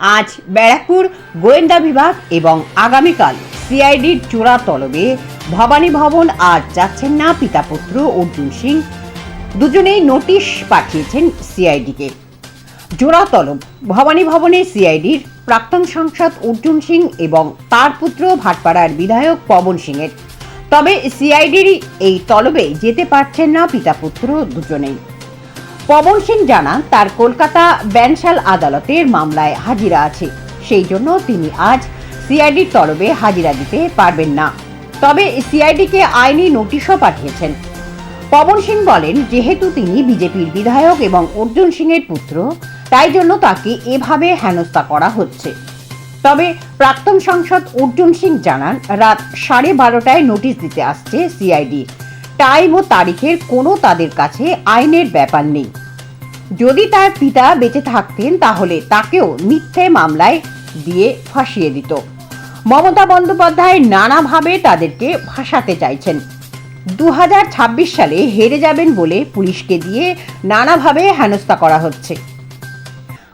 আজ ব্যারাকপুর, গোয়েন্দা বিভাগ এবং আগামীকাল সিআইডির চোরা তলবে। ভবানী ভবন আজ যাচ্ছেন না পিতা পুত্র অর্জুন সিং। দুজনেই নোটিশ পাঠিয়েছেন সিআইডিকে জোড়া তলব, ভবানী ভবনে সিআইডির প্রাক্তন সাংসদ অর্জুন সিং এবং তার পুত্র ভাটপাড়ার বিধায়ক পবন সিংয়ের। তবে সিআইডির এই তলবে যেতে পারছেন না পিতা পুত্র দুজনেই। পবন সিং জানান, তার কলকাতা ব্যানশাল আদালতের মামলায় হাজিরা আছে। সেই জন্য তিনি আজ সিআইডির তলবে হাজিরা দিতে পারবেন না। তবে সিআইডিকে আইনি নোটিশও পাঠিয়েছেন। পবন সিং বলেন, যেহেতু তিনি বিজেপির বিধায়ক এবং অর্জুন সিংয়ের পুত্র, তাই জন্য তাকে এভাবে হেনস্থা করা হচ্ছে। তবে প্রাক্তন সাংসদ অর্জুন সিং জানান, রাত সাড়ে বারোটায় নোটিশ দিতে আসছে সিআইডি। টাইম ও তারিখের কোনো তাদের কাছে আইনের ব্যাপার নেই। যদি তার পিতা বেঁচে থাকতেন, তাহলে তাকেও মিথ্যে মামলায় দিয়ে ফাঁসিয়ে দিত। মমতা বন্দ্যোপাধ্যায় নানাভাবে তাদেরকে ফাঁসাতে চাইছেন। দু হাজার ছাব্বিশ সালে হেরে যাবেন বলে পুলিশকে দিয়ে নানাভাবে হেনস্থা করা হচ্ছে।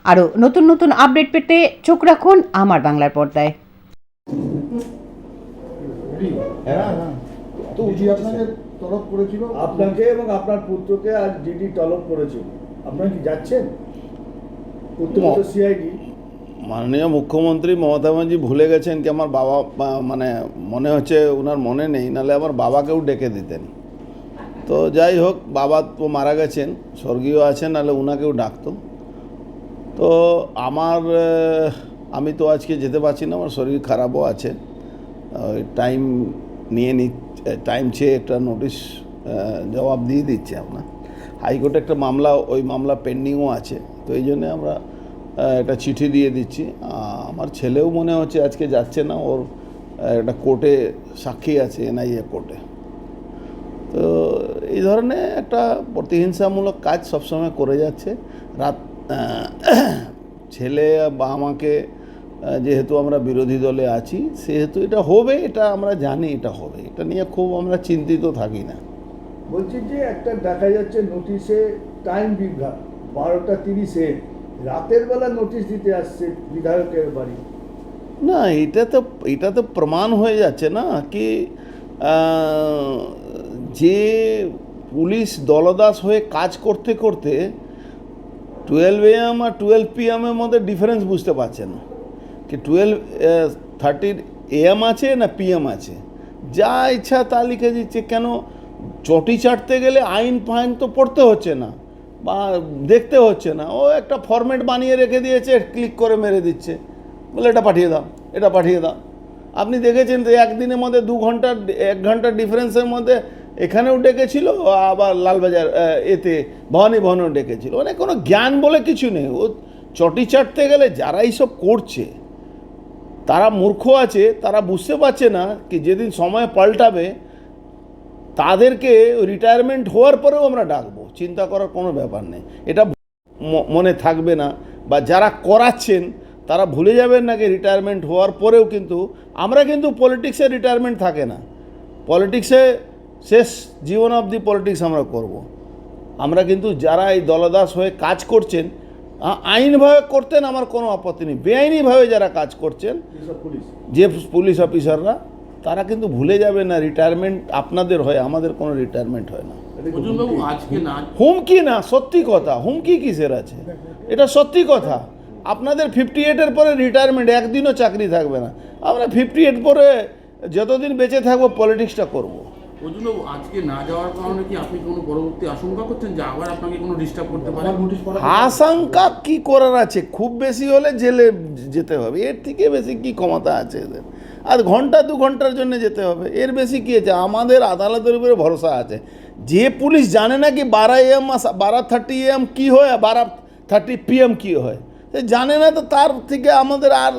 আরও নতুন নতুন আপডেট পেতে চোখ রাখুন আমার বাংলার পর্দায়। হ্যাঁ হ্যাঁ। তো আপনাকে তলব করেছিল? আপনাকে এবং আপনার পুত্রকে আজ ডিডি তলব করেছিল। আপনারা কি যাচ্ছেন? সিআইডি মাননীয় মুখ্যমন্ত্রী মমতা ব্যানার্জি ভুলে গেছেন কি আমার বাবা মানে মনে হচ্ছে ওনার মনে নেই নাহলে আমার বাবাকেও ডেকে দিতেন। তো যাই হোক বাবা তো মারা গেছেন স্বর্গীয় আছেন নাহলে ওনাকেও ডাকতো। তো আমার আমি তো আজকে যেতে পারছি না আমার শরীর খারাপও আছে। ওই টাইম নিয়ে নি টাইম চেয়ে একটা নোটিশ জবাব দিয়ে দিচ্ছে আপনার হাইকোর্টে একটা মামলা, ওই মামলা পেন্ডিংও আছে। তো এই জন্যে আমরা একটা চিঠি দিয়ে দিচ্ছি। আমার ছেলেও মনে হচ্ছে আজকে যাচ্ছে না, ওর একটা কোর্টে সাক্ষী আছে এনআইএ কোর্টে। তো এই ধরনের একটা প্রতিহিংসামূলক কাজ সবসময় করে যাচ্ছে। রাত ছেলে বা আমাকে যেহেতু আমরা বিরোধী দলে আছি সেহেতু এটা হবে এটা আমরা জানি এটা হবে। এটা নিয়ে খুব আমরা চিন্তিত থাকি না। বলছি যে একটা দেখা যাচ্ছে নোটিশে টাইম বিঘ্ন বারোটা তিরিশে। রাতের বেলা নোটিশ দিতে আসছে বিধায়কের বাড়ি। না এটা তো এটা তো প্রমাণ হয়ে যাচ্ছে না কি যে পুলিশ দলদাস হয়ে কাজ করতে করতে টুয়েলভ এএম আর টুয়েলভ পিএমের মধ্যে ডিফারেন্স বুঝতে পারছে না। কি টুয়েলভ থার্টির এএম আছে না পিএম আছে? যা ইচ্ছা তা লিখে দিচ্ছে। কেন? চটি চাটতে গেলে আইন ফাইন তো পড়তে হচ্ছে না, বা দেখতে হচ্ছে না। ও একটা ফরম্যাট বানিয়ে রেখে দিয়েছে ক্লিক করে মেরে দিচ্ছে। বলে, এটা পাঠিয়ে দাও, এটা পাঠিয়ে দাও। আপনি দেখেছেন যে একদিনের মধ্যে দু ঘণ্টার এক ঘণ্টার ডিফারেন্সের মধ্যে এখানেও ডেকেছিল, আবার লালবাজার এতে ভবানী ভবনেও ডেকেছিল। মানে কোনো জ্ঞান বলে কিছু নেই। ও চটি চাটতে গেলে যারা এইসব করছে তারা মূর্খ আছে, তারা বুঝতে পারছে না কি যেদিন সময় পাল্টাবে, তাদেরকে রিটায়ারমেন্ট হওয়ার পরেও আমরা ডাকবো। চিন্তা করার কোনো ব্যাপার নেই। এটা মনে থাকবে না বা যারা করাচ্ছেন, তারা ভুলে যাবেন নাকি রিটায়ারমেন্ট হওয়ার পরেও কিন্তু আমরা কিন্তু পলিটিক্সে রিটায়ারমেন্ট থাকে না। পলিটিক্সে শেষ জীবন অবধি পলিটিক্স আমরা করব। আমরা কিন্তু যারা এই দলদাস হয়ে কাজ করছেন আইনভাবে করতেন আমার কোনো আপত্তি নেই। বেআইনিভাবে যারা কাজ করছেন যে পুলিশ অফিসাররা তারা কিন্তু ভুলে যাবে না রিটায়ারমেন্ট আপনাদের হয় আমাদের কোনো রিটায়ারমেন্ট হয় না। হুমকি? না সত্যি কথা হুমকি কিসের আছে? এটা সত্যি কথা। আপনাদের ফিফটি এইটের পরে রিটায়ারমেন্ট একদিনও চাকরি থাকবে না। আমরা ফিফটি এইট পরে যতদিন বেঁচে থাকব পলিটিক্সটা করব। অর্জুনবাবু আজকে না যাওয়ার কারণে কি আপনি কোনো পরবর্তী আশঙ্কা করছেন যে আবার আপনাকে কোনো ডিস্টার্ব করতে পারে? আশঙ্কা কি করার আছে? খুব বেশি হলে জেলে যেতে হবে। এর থেকে বেশি কি ক্ষমতা আছে এদের? আর ঘণ্টা দু ঘণ্টার জন্য যেতে হবে। এর বেশি কি আছে? আমাদের আদালতের উপরে ভরসা আছে। যে পুলিশ জানে না কি বারো এম বারো থার্টি এম কী হয় আর বারো থার্টি পিএম কী হয়? সে জানে না তো তার থেকে আমাদের আর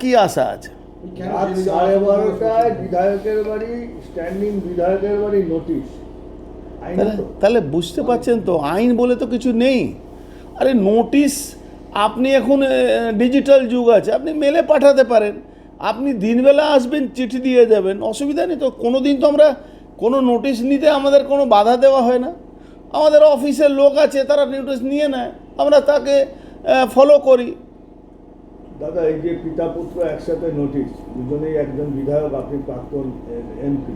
কি আশা আছে? রাত সাড়ে বারোটায় বিধায়কের বাড়ি স্ট্যান্ডিং বিধায়কের বাড়ি নোটিশ তাহলে তাহলে বুঝতে পারছেন তো আইন বলে তো কিছু নেই। আরে নোটিশ আপনি এখন ডিজিটাল যুগ আছে আপনি মেলে পাঠাতে পারেন। আপনি দিনবেলা আসবেন চিঠি দিয়ে যাবেন অসুবিধা নেই তো। কোনো দিন তো আমরা কোনো নোটিশ নিতে আমাদের কোনো বাধা দেওয়া হয় না। আমাদের অফিসের লোক আছে তারা নোটিশ নিয়ে নেয়। আমরা তাকে ফলো করি। দাদা, এই যে পিতা পুত্র একসাথে নোটিশ দুজনেই একজন বিধায়ক, আপনি প্রাক্তন এমপি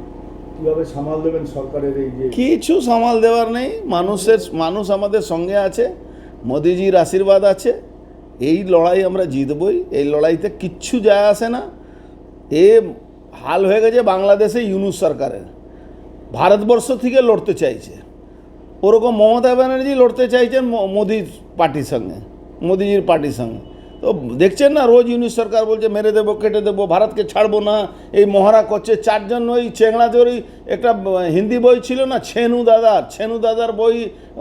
কীভাবে সামাল দেবেন সরকারের এই যে কিছু সামাল দেওয়ার নেই, মানুষের, মানুষ আমাদের সঙ্গে আছে, মোদিজির আশীর্বাদ আছে, এই লড়াই আমরা জিতবই, এই লড়াইতে কিচ্ছু যায় আসে না। এ হাল হয়ে গেছে বাংলাদেশে ইউনুস সরকারের। ভারতবর্ষ থেকে লড়তে চাইছে। ওরকম মমতা ব্যানার্জি লড়তে চাইছেন মোদির পার্টির সঙ্গে, মোদিজির পার্টির সঙ্গে। তো দেখছেন না, রোজ ইউনিশ সরকার বলছে মেরে দেবো, কেটে দেবো, ভারতকে ছাড়বো না, এই মহারা করছে। চারজন ওই চেংড়াদের ওই একটা হিন্দি বই ছিল না, ছেনু দাদার ছেনু দাদার বই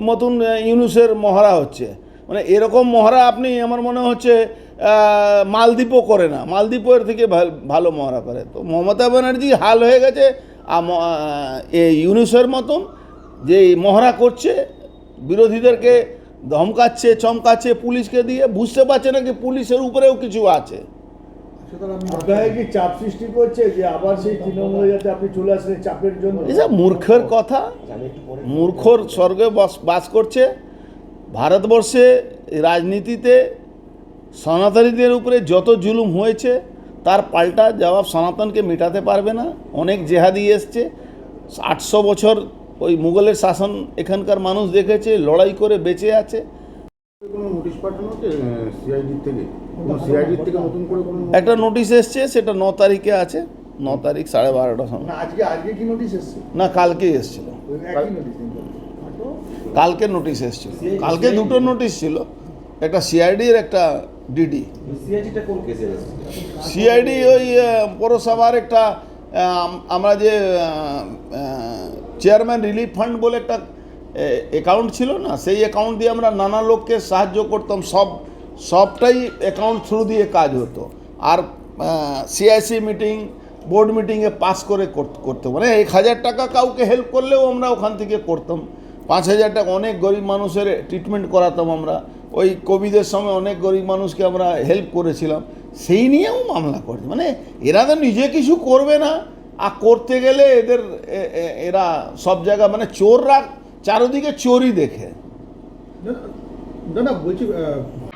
মতন ইউনুসের মহারা হচ্ছে। মানে এরকম মহারা আপনি, আমার মনে হচ্ছে মালদ্বীপও করে না। মালদ্বীপের থেকে ভালো মহারা করে। তো মমতা ব্যানার্জি হাল হয়ে গেছে এই ইউনুসের মতন, যে মহড়া করছে, বিরোধীদেরকে ধমকাচ্ছে চমকাচ্ছে পুলিশকে দিয়ে বুঝতে পারছে না কি পুলিশের উপরেও কিছু আছে। চাপ সৃষ্টি করছে যে আবার সেই তৃণমূলে যাতে আপনি চলে আসেন চাপের জন্য? মূর্খের কথা মূর্খর স্বর্গে বাস বাস করছে ভারতবর্ষে রাজনীতিতে সনাতনীদের উপরে যত জুলুম হয়েছে তার পাল্টা জবাব সনাতনকে মেটাতে পারবে না। অনেক জেহাদি এসছে আটশো বছর ওই মুঘলের শাসন এখানকার মানুষ দেখেছে লড়াই করে বেঁচে আছে। কোনো নোটিশ পাঠানো হচ্ছে সিআইডির থেকে? কোনো সিআইডির থেকে নতুন করে কোনো একটা নোটিশ এসছে সেটা ন তারিখে আছে ন তারিখ সাড়ে বারোটার সময়। না আজকে আজকে কি নোটিশ এসছে? না কালকেই এসছিল। কালকে নোটিশ এসছিল। কালকে দুটো নোটিশ ছিল একটা সিআইডির একটা ডিডি সিআইডিটা কোন কেসে সিআইডি ওই পৌরসভার একটা আমরা যে চেয়ারম্যান রিলিফ ফান্ড বলে একটা অ্যাকাউন্ট ছিল না, সেই অ্যাকাউন্ট দিয়ে আমরা নানা লোককে সাহায্য করতাম, সব, সবটাই অ্যাকাউন্ট থ্রু দিয়ে কাজ হতো। আর সিআইসি মিটিং বোর্ড মিটিংয়ে পাস করে কর- করতো মানে এক হাজার টাকা কাউকে হেল্প করলেও আমরা ওখান থেকে করতাম। পাঁচ হাজার টাকা অনেক গরিব মানুষের ট্রিটমেন্ট করাতাম আমরা। ওই কোভিডের সময় অনেক গরিব মানুষকে আমরা হেল্প করেছিলাম। সেই নিয়েও মামলা করছে। মানে এরা তো নিজে কিছু করবে না। আর করতে গেলে এদের এরা সব জায়গা মানে চোররা চারদিকে চোরই দেখে। দাদা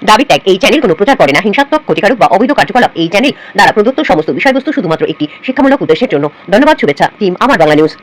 দাবি ত্যাগ এই চ্যানেল কোনো প্রচার করে না। হিংসাত্মক ক্ষতিকারক বা অবৈধ কার্যকলাপ এই চ্যানেল দ্বারা প্রদত্ত সমস্ত বিষয়বস্তু শুধুমাত্র একটি শিক্ষামূলক উদ্দেশ্যের জন্য। ধন্যবাদ শুভেচ্ছা টিম আমার বাংলা নিউজ